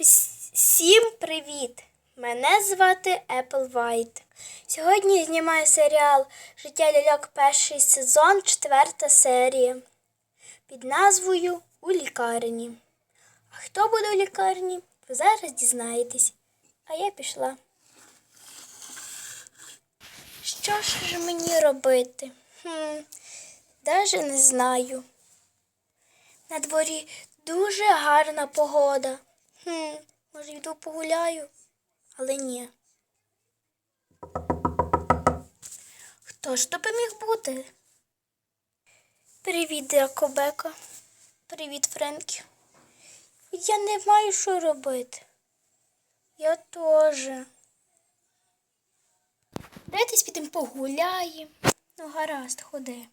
Всім привіт! Мене звати Apple White. Сьогодні знімаю серіал Життя ляльок перший сезон, четверта серія під назвою У лікарні. А хто буде у лікарні, ви зараз дізнаєтесь. А я пішла. Що ж мені робити? Хм, даже не знаю. На дворі дуже гарна погода. Хм, може йду погуляю, але ні. Хто ж то би міг бути? Привіт, Дракобека. Привіт, Френкі. Я не маю що робити. Я теж. Дайтесь підемо погуляємо. Ну, гаразд, ходи.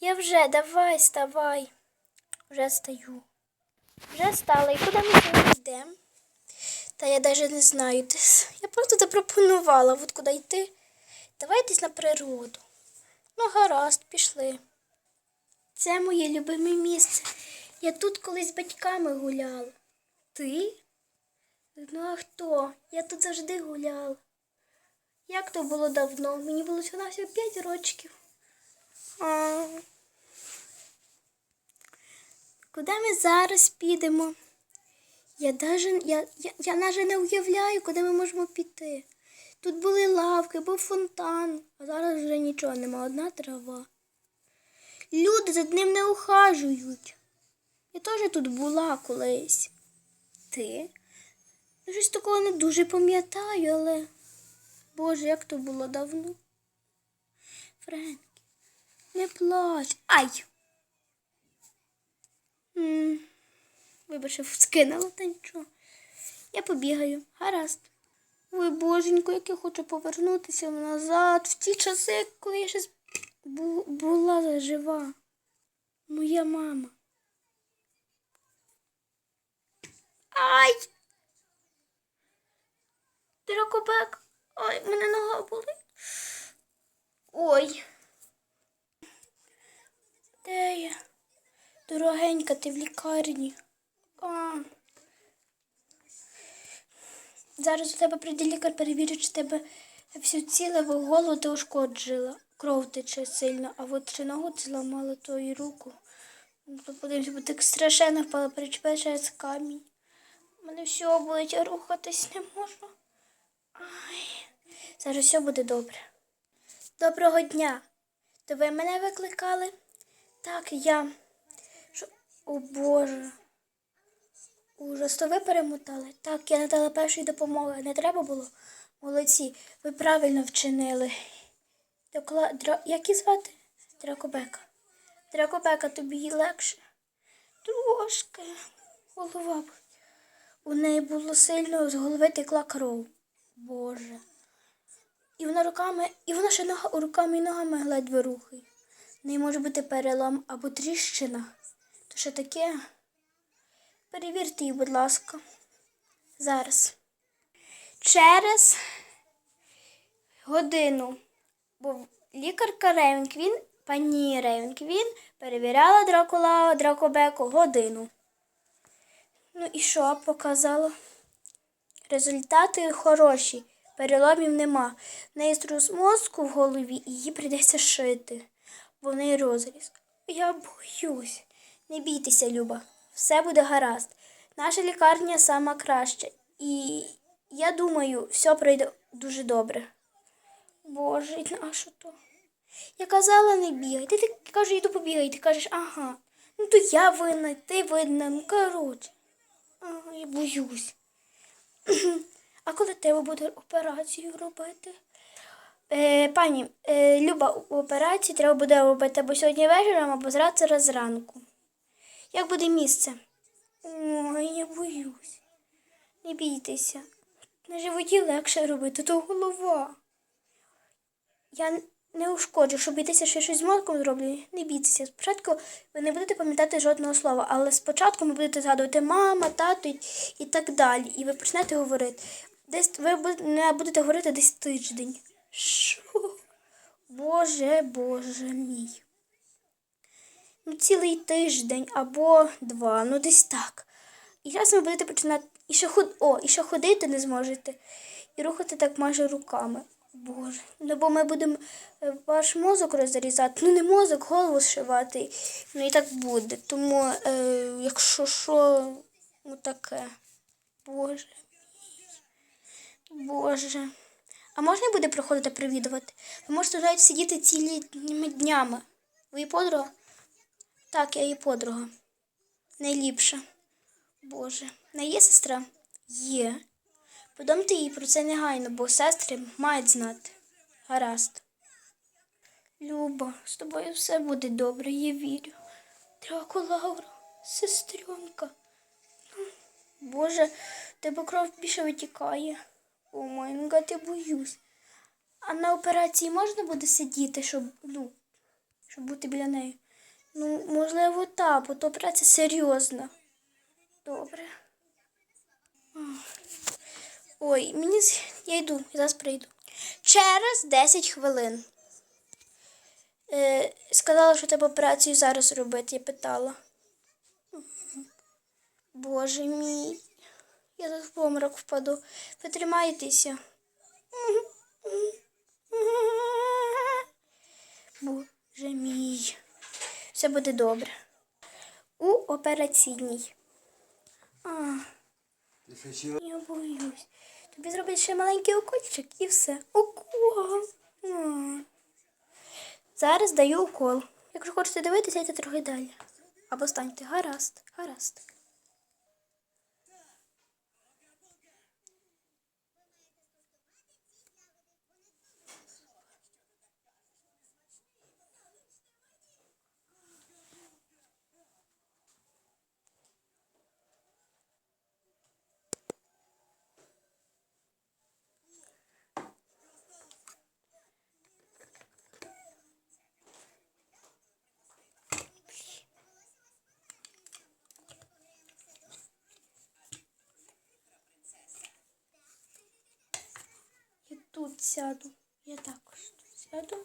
Я вже, давай, ставай. Вже стою. Вже стала. І куди ми сьогодні йдемо? Та я навіть не знаю. Я просто запропонувала, от куди йти. Давай десь на природу. Ну, гаразд, пішли. Це моє любиме місце. Я тут колись з батьками гуляла. Ти? Ну а хто? Я тут завжди гуляла. Як то було давно? Мені було всього 5 років. А... Куди ми зараз підемо? Я даже, я, я, я навіть не уявляю, куди ми можемо піти. Тут були лавки, був фонтан, а зараз вже нічого нема, одна трава. Люди за ним не ухажують. Я теж тут була колись. Ти? Я щось такого не дуже пам'ятаю, але. Боже, як то було давно. Френкі, не плач. Ай! Вибачте, скинула та нічого. Я побігаю. Гаразд. Ой, боженько, як я хочу повернутися назад, в ті часи, коли я ще бу- була жива. Моя мама. Ай! Дракобек. Ой, мене нога болить. Ой. Де я? Дорогенька, ти в лікарні. А. Зараз у тебе прийде лікар, перевірить, чи тебе все ціле, бо голову ти ушкоджила. Кров тече сильно, а от чи ногу ти зламала, то і руку. Ну, То подивимося, бо так страшенно впала, причепившись камінь. У мене все болить, я рухатись не можу. Ай. Зараз все буде добре. Доброго дня. То ви мене викликали? Так, я. О Боже. Ужас, то ви перемотали? Так, я надала першої допомоги. Не треба було? Молодці, ви правильно вчинили. Докла... Дра... Як її звати? Дракобека. Дракобека, тобі їй легше? Трошки. Голова. У неї було сильно з голови текла кров. Боже. І вона руками, і вона ще нога, руками і ногами ледве рухає. В неї може бути перелам або тріщина. Що таке? Перевірте її, будь ласка. Зараз. Через годину. Бо лікарка Рейвенквін, пані Рейвенквін, перевіряла Дракула Дракобеку годину. Ну і що показало? Результати хороші. Переломів нема. В неї струс мозку в голові і її прийдеться шити, бо в неї розріз. Я боюсь. Не бійтеся, Люба. Все буде гаразд. Наша лікарня сама краща. І я думаю, все пройде дуже добре. Боже, на що то? Я казала, не бігай. Ти, кажу, йду побігай. Ти кажеш, ага. Ну то я винна, ти винна. Ну коротше. Ага, я боюсь. А коли тебе буде операцію робити? Е, пані, е, Люба, операцію треба буде робити або сьогодні вечором, або завтра зранку. Як буде місце? Ой, я боюсь. Не бійтеся. На животі легше робити, то голова. Я не ушкоджу, щоб бійтеся, що я щось з мозком зроблю. Не бійтеся. Спочатку ви не будете пам'ятати жодного слова, але спочатку ви будете згадувати мама, тато і, так далі. І ви почнете говорити. Десь ви не будете говорити десь тиждень. Що? Боже, боже мій. Ну, цілий тиждень або два, ну десь так. І зараз ви будете починати. І ще худ... О, і ще ходити не зможете. І рухати так майже руками. Боже. Ну бо ми будемо е, ваш мозок розрізати. Ну не мозок, голову зшивати. Ну і так буде. Тому, е, якщо що, ну таке. Боже. Боже. А можна буде приходити привідувати? Ви можете навіть сидіти цілими днями. Ви подруга? Так, я її подруга. Найліпша. Боже. Не є сестра? Є. Подумайте їй про це негайно, бо сестри мають знати. Гаразд. Люба, з тобою все буде добре, я вірю. Драко Лаура, сестренка. Боже, в тебе кров більше витікає. О май гад, я боюсь. А на операції можна буде сидіти, щоб, ну, щоб бути біля неї? Ну, можливо, так, бо то операція серйозна. Добре. Ой, мені я йду, зараз прийду. Через 10 хвилин. Е, сказала, що треба операцію зараз робити, я питала. Боже мій. Я зараз в помрак впаду. Ви. Боже мій. Все буде добре. У операційній. А, я боюсь. Тобі зроблять ще маленький укольчик і все. Укол. А. Зараз даю укол. Якщо хочете дивитися, йдете трохи далі. Або станьте. Гаразд, гаразд. Я тут сяду. Я також тут сяду.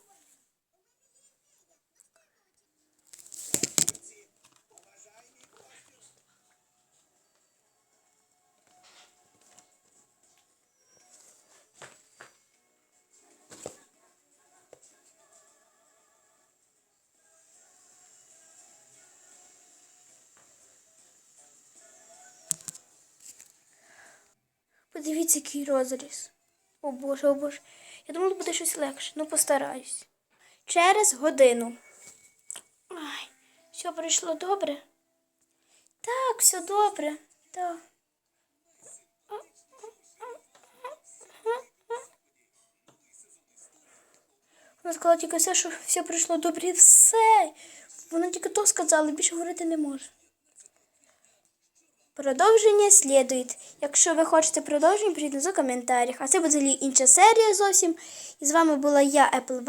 Подивіться, який розріз. О Боже, о Боже. Я думала, буде щось легше. Ну, постараюсь. Через годину. Ай, все пройшло добре? Так, все добре. Так. Вона сказала тільки все, що все пройшло добре і все. Вона тільки то сказала, більше говорити не може. Продовження слідує. Якщо ви хочете продовження, пишіть в коментарях. А це буде інша серія зовсім. І з вами була я, Apple